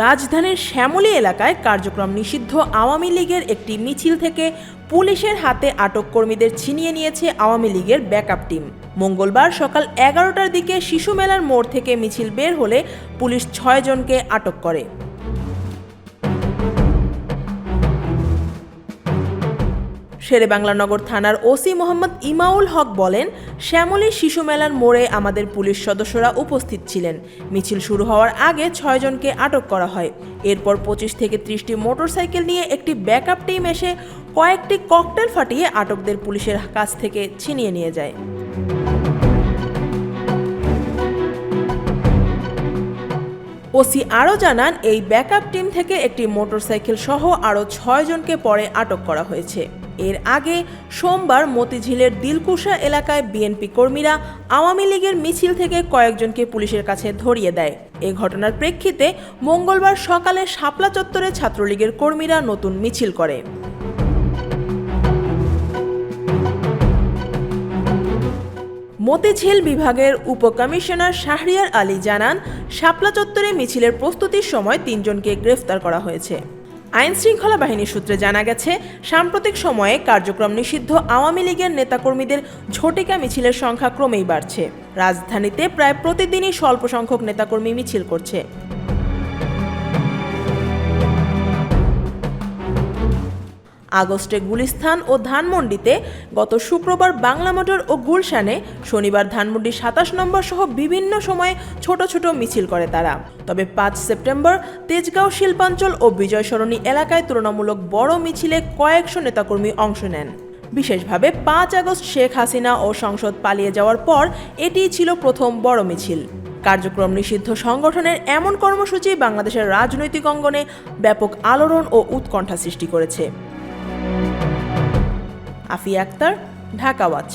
রাজধানীর শ্যামলী এলাকায় কার্যক্রম নিষিদ্ধ আওয়ামী লীগের একটি মিছিল থেকে পুলিশের হাতে আটক কর্মীদের ছিনিয়ে নিয়েছে আওয়ামী লীগের ব্যাকআপ টিম। মঙ্গলবার সকাল এগারোটার দিকে শিশু মেলার মোড় থেকে মিছিল বের হলে পুলিশ ছয়জনকে আটক করে। শেরেবাংলা নগর থানার ওসি মোহাম্মদ ইমাউল হক বলেন, শ্যামলী শিশু মেলার মোড়ে আমাদের পুলিশ সদস্যরা উপস্থিত ছিলেন। মিছিল শুরু হওয়ার আগে ছয়জনকে আটক করা হয়। এরপর পঁচিশ থেকে ত্রিশটি মোটরসাইকেল নিয়ে একটি ব্যাকআপ টিম এসে কয়েকটি ককটেল ফাটিয়ে আটকদের পুলিশের কাছ থেকে ছিনিয়ে নিয়ে যায়। ওসি আরও জানান, এই ব্যাকআপ টিম থেকে একটি মোটরসাইকেল সহ আরও ছয়জনকে পরে আটক করা হয়েছে। এর আগে সোমবার মতিঝিলের দিলকুশা এলাকায় বিএনপি কর্মীরা আওয়ামী লীগের মিছিল থেকে কয়েকজনকে পুলিশের কাছে ধরিয়ে দেয়। এ ঘটনার প্রেক্ষিতে মঙ্গলবার সকালে শাপলা চত্বরে ছাত্রলীগের কর্মীরা নতুন মিছিল করে। মতিঝিল বিভাগের উপকমিশনার শাহরিয়ার আলী জানান, শাপলা চত্বরে মিছিলের প্রস্তুতির সময় তিনজনকে গ্রেফতার করা হয়েছে। আইন শৃঙ্খলা বাহিনীর সূত্রে জানা গেছে, সাম্প্রতিক সময়ে কার্যক্রম নিষিদ্ধ আওয়ামী লীগের নেতাকর্মীদের ঝটিকা মিছিলের সংখ্যা ক্রমেই বাড়ছে। রাজধানীতে প্রায় প্রতিদিনই স্বল্প সংখ্যক নেতাকর্মী মিছিল করছে। আগস্টে গুলিস্থান ও ধানমন্ডিতে গত শুক্রবার বাংলা মোটর ও গুলশানে, শনিবার ধানমন্ডি সাতাশ নম্বর সহ বিভিন্ন সময়ে ছোট ছোট মিছিল করে তারা। তবে পাঁচ সেপ্টেম্বর তেজগাঁও শিল্পাঞ্চল ও বিজয় সরণী এলাকায় তুলনামূলক বড় মিছিলে কয়েকশো নেতাকর্মী অংশ নেন। বিশেষভাবে পাঁচ আগস্ট শেখ হাসিনা ও সংসদ পালিয়ে যাওয়ার পর এটিই ছিল প্রথম বড় মিছিল। কার্যক্রম নিষিদ্ধ সংগঠনের এমন কর্মসূচি বাংলাদেশের রাজনৈতিক অঙ্গনে ব্যাপক আলোড়ন ও উৎকণ্ঠা সৃষ্টি করেছে। আফিয়া আক্তার ঢাকা ওয়াচ.